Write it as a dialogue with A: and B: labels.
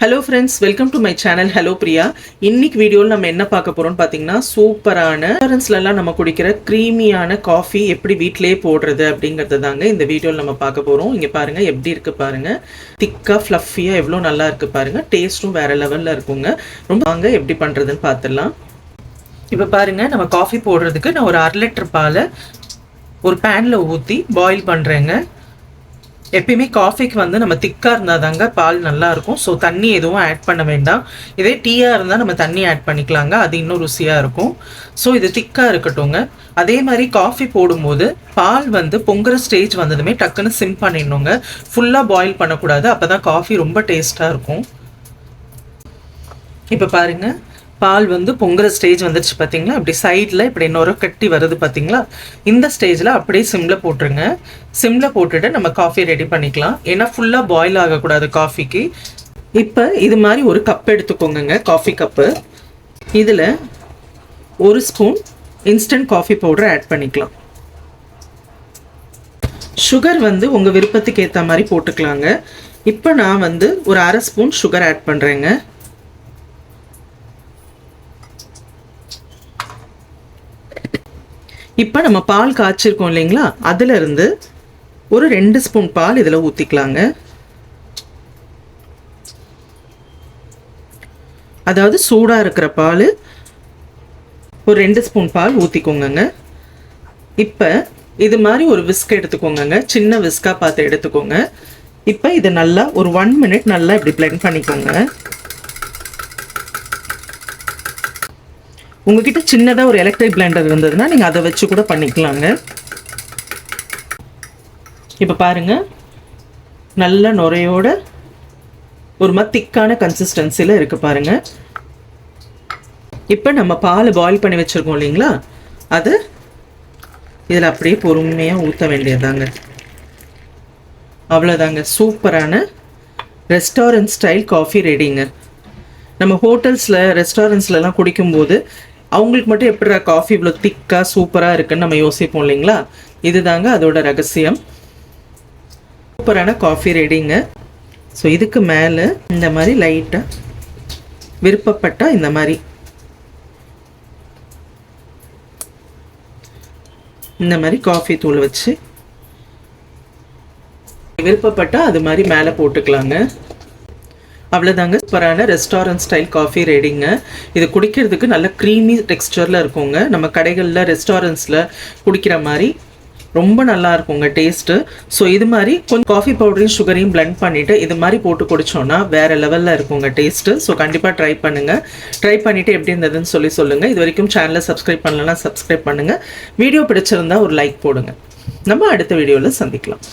A: Hello friends welcome to my channel hello Priya இன்னைக்கு வீடியோவில் நம்ம என்ன பார்க்க போகிறோம்னு பார்த்தீங்கன்னா சூப்பரான ரெஸ்டாரண்ட்ஸ்லலாம் நம்ம குடிக்கிற க்ரீமியான காஃபி எப்படி வீட்டிலேயே போடுறது அப்படிங்கிறது தாங்க இந்த வீடியோவில் நம்ம பார்க்க போகிறோம் இங்கே பாருங்கள் எப்படி இருக்குது பாருங்கள் திக்காக ஃப்ளஃபியாக எவ்வளோ நல்லா இருக்குது பாருங்கள் டேஸ்ட்டும் வேற லெவலில் இருக்குங்க. ரொம்ப வாங்க எப்படி பண்ணுறதுன்னு பார்த்துடலாம். இப்போ பாருங்கள் நம்ம காஃபி போடுறதுக்கு நான் ஒரு அரை லிட்டர் பாலை ஒரு பேனில் ஊற்றி பாயில் பண்ணுறேங்க எப்பயுமே காஃபிக்கு வந்து நம்ம திக்காக இருந்தால் தாங்க பால் நல்லாயிருக்கும். ஸோ தண்ணி எதுவும் ஆட் பண்ண வேண்டாம். இதே டீயாக இருந்தால் நம்ம தண்ணி ஆட் பண்ணிக்கலாங்க. அது இன்னும் ருசியாக இருக்கும். ஸோ இது திக்காக இருக்கட்டும்ங்க. அதே மாதிரி காஃபி போடும்போது பால் வந்து பொங்குற ஸ்டேஜ் வந்ததுமே டக்குன்னு சிம் பண்ணிடணுங்க. ஃபுல்லாக பாயில் பண்ணக்கூடாது. அப்போ தான் காஃபி ரொம்ப டேஸ்ட்டாக இருக்கும். இப்போ பாருங்கள் பால் வந்து பொங்குற ஸ்டேஜ் வந்துருச்சு பார்த்தீங்களா அப்படி சைடில் இப்படி இன்னொரு கட்டி வருது பார்த்தீங்களா இந்த ஸ்டேஜில் அப்படியே சிம்மில் போட்டுருங்க. சிம்மில் போட்டுட்டு நம்ம காஃபி ரெடி பண்ணிக்கலாம். ஏன்னா ஃபுல்லாக பாயில் ஆகக்கூடாது காஃபிக்கு இப்போ இது மாதிரி ஒரு கப் எடுத்துக்கோங்கங்க காஃபி கப்பு இதில் ஒரு spoon instant coffee powder add பண்ணிக்கலாம். சுகர் வந்து உங்கள் விருப்பத்துக்கு ஏற்ற மாதிரி போட்டுக்கலாங்க. இப்போ நான் வந்து ஒரு அரை ஸ்பூன் சுகர் ஆட் பண்ணுறேங்க இப்போ நம்ம பால் காய்ச்சிருக்கோம் இல்லைங்களா? அதிலிருந்து ஒரு ரெண்டு ஸ்பூன் பால் இதில் ஊற்றிக்கலாங்க அதாவது சூடாக இருக்கிற பால் ஒரு ரெண்டு ஸ்பூன் பால் ஊற்றிக்கோங்கங்க இப்போ இது மாதிரி ஒரு விஸ்க் எடுத்துக்கோங்கங்க. சின்ன விஸ்காக பார்த்து எடுத்துக்கோங்க. இப்போ இதை நல்லா ஒரு ஒன் மினிட் நல்லா இப்படி பிளெண்ட் பண்ணிக்கோங்க. உங்ககிட்ட சின்னதாக ஒரு எலக்ட்ரிக் பிளண்டர் இருந்ததுன்னா நீங்கள் அதை வச்சு கூட பண்ணிக்கலாங்க. இப்போ பாருங்க. நல்ல நுரையோட ஒரு மாதிரி திக்கான கன்சிஸ்டன்சியில் இருக்கு பாருங்க. இப்போ நம்ம பால் பாயில் பண்ணி வச்சுருக்கோம் இல்லைங்களா? அது இதில் அப்படியே பொறுமையாக ஊற்ற வேண்டியதாங்க அவ்வளோதாங்க சூப்பரான ரெஸ்டாரண்ட் ஸ்டைல் காஃபி ரெடிங்க நம்ம ஹோட்டல்ஸில் ரெஸ்டாரண்ட்ஸ்லலாம் குடிக்கும்போது அவங்களுக்கு மட்டும் எப்படி காஃபி இவ்வளோ திக்காக சூப்பராக இருக்குன்னு நம்ம யோசிப்போம் இல்லைங்களா? இதுதாங்க அதோட ரகசியம். சூப்பரான காஃபி ரெடிங்க ஸோ இதுக்கு மேலே இந்த மாதிரி லைட்டாக விருப்பப்பட்டால் இந்த மாதிரி. இந்த மாதிரி காஃபி தூள் வச்சு விருப்பப்பட்டால் அது மாதிரி மேலே போட்டுக்கலாங்க. அவ்வளோதாங்க சூப்பரான ரெஸ்டாரண்ட் ஸ்டைல் காஃபி ரெடிங்க இது குடிக்கிறதுக்கு நல்ல க்ரீமி டெக்ஸ்டரில் இருக்குங்க. நம்ம கடைகளில் ரெஸ்டாரண்ட்ஸில் குடிக்கிற மாதிரி ரொம்ப நல்லா இருக்குங்க டேஸ்ட்டு ஸோ இது மாதிரி கொஞ்சம் காஃபி பவுடரையும் சுகரையும் பிளெண்ட் பண்ணிவிட்டு இது மாதிரி போட்டு குடித்தோன்னா வேறு லெவலில் இருக்குங்க டேஸ்ட்டு ஸோ கண்டிப்பாக ட்ரை பண்ணுங்கள் ட்ரை பண்ணிவிட்டு எப்படி இருந்ததுன்னு சொல்லி சொல்லுங்கள் இது வரைக்கும் சேனலை சப்ஸ்கிரைப் பண்ணலன்னா சப்ஸ்கிரைப் பண்ணுங்கள் வீடியோ பிடிச்சிருந்தா ஒரு லைக் போடுங்க. நம்ம அடுத்த வீடியோவில் சந்திக்கலாம்.